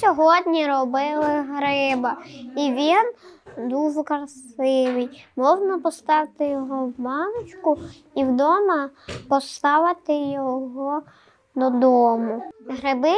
Сьогодні робили гриба, і він дуже красивий. Можна поставити його в баночку і вдома поставити його додому. Гриби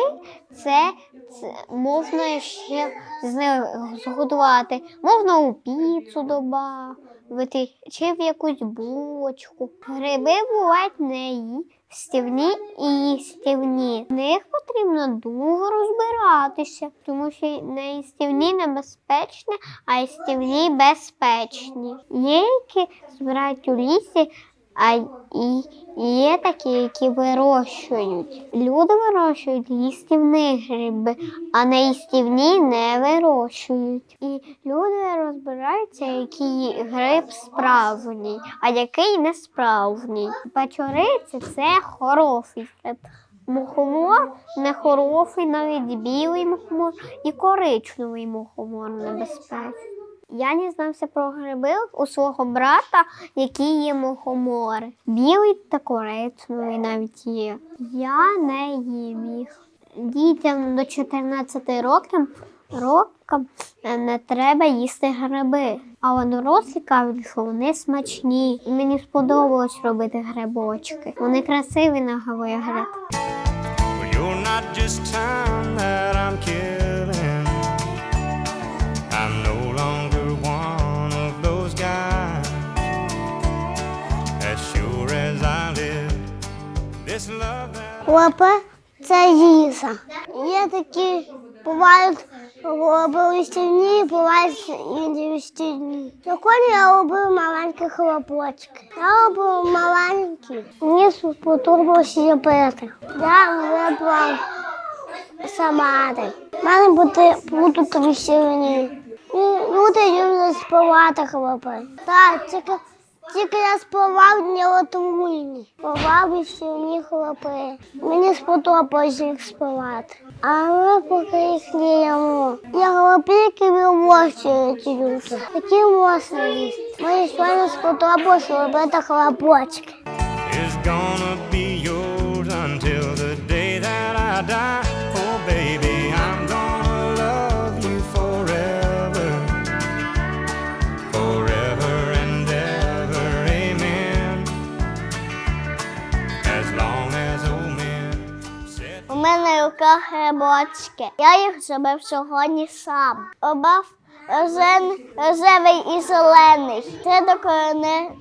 це, це можна ще з них зготувати. Можна у піцу додати чи в якусь булочку. Гриби бувають неїстівні і їстівні. В них потрібно дуже розбиратися, тому що неїстівні небезпечні, а їстівні безпечні. Є, які збирають у лісі, а і є такі, які вирощують. Люди вирощують їстівні гриби, а неїстівні не вирощують. І люди розбираються, який гриб справжній, а який не справжній. Печориця це хороший гриб. Мухомор не хороший, навіть білий мухомор і коричневий мухомор небезпечний. Я дізнався про гриби у свого брата, які є мухомори. Білий та коричневий навіть є. Я не їм їх. Дітям до 14 років років не треба їсти гриби. А дорослі кажуть, що вони смачні. Мені сподобалось робити грибочки. Вони красиві на вигляд. Лапи це їжа. Є такі, бувають лапи листівні, бувають інші листівні. Сьогодні я робив маленькі хлопочки. Я робив маленькі. Мені сподобалося робити. Я вибрав самари. У мене буде, будуть листівні. І люди люблять співати хлопи. Так, тільки тільки я співав не отруйні. Співав і всі мені хлопи. Мені сподобалось їх співати. А ми поки їх не їмо. Я хлопи, які ці люди. Такі можна їсти. Мені сьогодні сподобалось робити хлопочки. It's gonna be в грибочки. Я їх зробив сьогодні сам. Обав рожевий і зелений. Це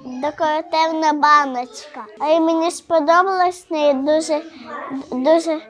декоративна, баночка. А мені сподобалось неї дуже, дуже,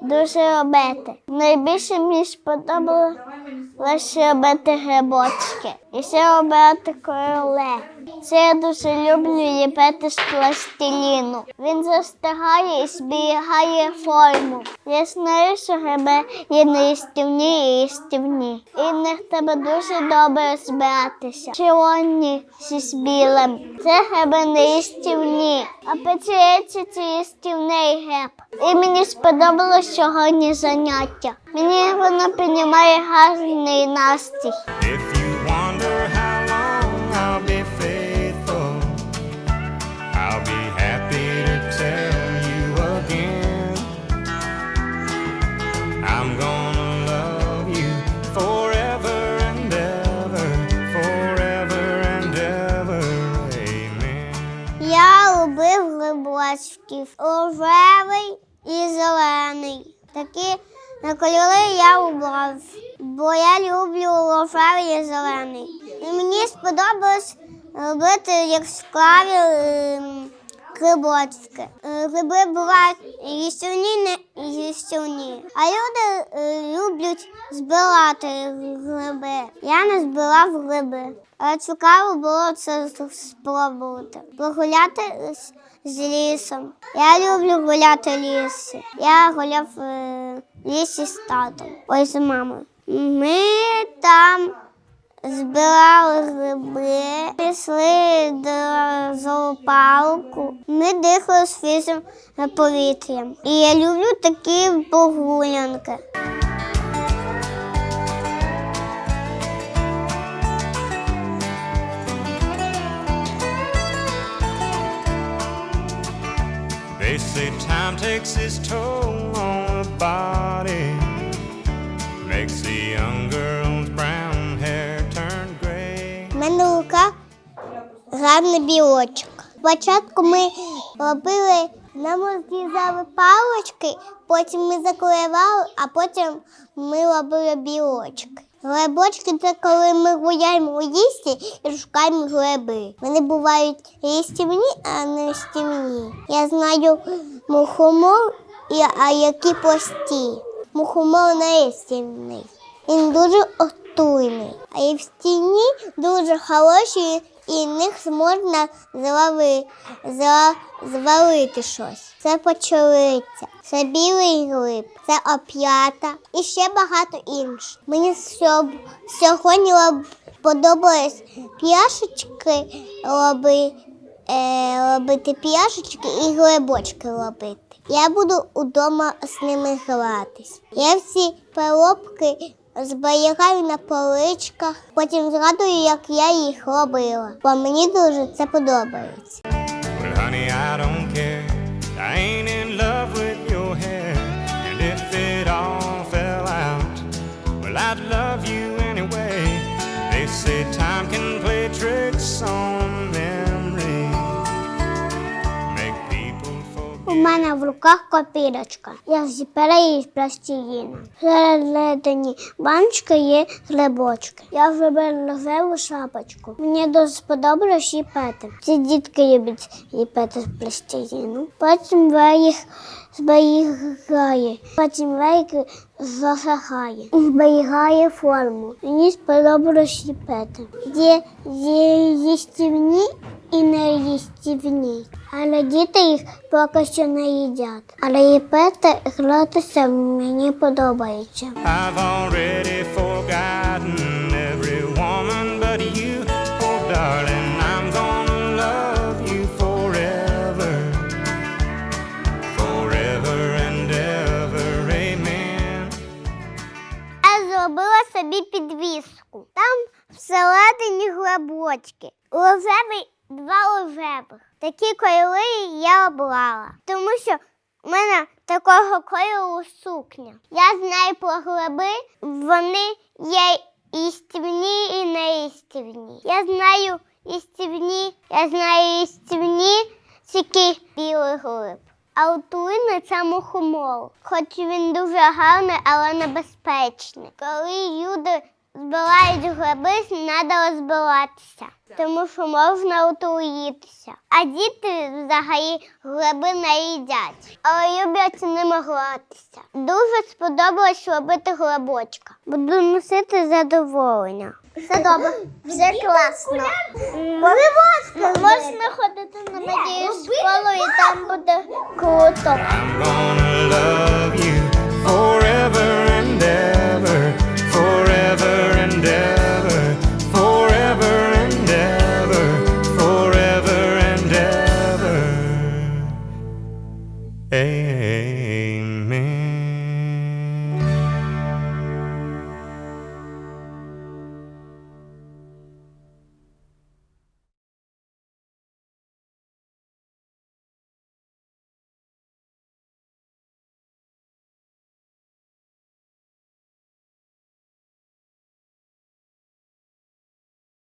дуже робити. Найбільше мені сподобалось робити грибочки. І ще робити короле. Це я дуже люблю ліпити з пластиліну. Він застигає і зберігає форму. Я знаю, що гриби є неїстівні і їстівні. І в них треба дуже добре збиратися. Червоні зі білим. Це гриби неїстівні. А печериці це їстівний гриб. І мені сподобалось сьогодні заняття. Мені воно піднімає гарний настрій. Грибочків рожевий і зелений. Такі на кольори я обрав, бо я люблю рожевий і зелений. І мені сподобалось робити як склаві ем, грибочки. Е, Гриби бувають їстівні, не їстівні. А люди е, люблять збирати гриби. Я не збирав гриби. Але цікаво було це спробувати. Погуляти з, лісом. Я люблю гуляти в лісі. Я гуляв е, в лісі з татом. Ой, з мамою. Ми там збирали гриби, пішли до зоопарку. Ми дихали свіжим повітрям. І я люблю такі прогулянки. They say time takes its toll on the body, makes the young girl's brown hair turn gray. У мене лука гарний білочок. Спочатку ми робили, нам розрізали палочки, потім ми заклеювали, а потім ми робили білочки. Глибочки це коли ми гуляємо у лісі і шукаємо глиби. Вони бувають стімні, а не стімні. Я знаю мухомор, і- а які пості. Мухомор не стімний. Він дуже отуйний. А і в стіні дуже хороші, і них можна злови, зла, звалити щось. Це почолиця, це білий гриб, це оп'ята і ще багато інших. Мені сьогодні подобались п'яшечки роби, е, робити п'яшечки і грибочки робити. Я буду удома з ними гратись. Я всі переробки зберігаю на поличках, потім згадую, як я їх робила. Бо мені дуже це подобається. Well, honey, I don't care. I ain't in love with your hair. And if it all fell out, well, I'd love you anyway. They say time can play tricks on У мене в руках копірочка. Я зіпера її з пластиліна. Всередині баночки є грибочки. Я зробила рожеву шапочку. Мені дуже сподобалось пети. Ці дітки люблять ліпити з пластиліну. Потім ви їх зберігає. Потім їх засихає. І зберігає форму. Мені сподобалось ліпити. Є, є їстівні і не їстівні. Але діти їх поки що не їдять. Але ліпити гратися мені подобається. I've глибочки. Лозевий два лозевих. Такі кольори я обрала. Тому що в мене такого кольору сукня. Я знаю про гриби, вони є істівні і неїстівні. Я знаю істівні, я знаю істівні, тільки білий гриб. А отруйний це мухомор. Хоч він дуже гарний, але небезпечний. Коли люди збирають гриби, треба розбиратися, тому що можна отруїтися. А діти взагалі гриби не їдять, але люблять ними гратися. Дуже сподобалось робити грибочка. Буду носити задоволення. Все добре, все класно. Можна ходити на надію школу і там буде круто.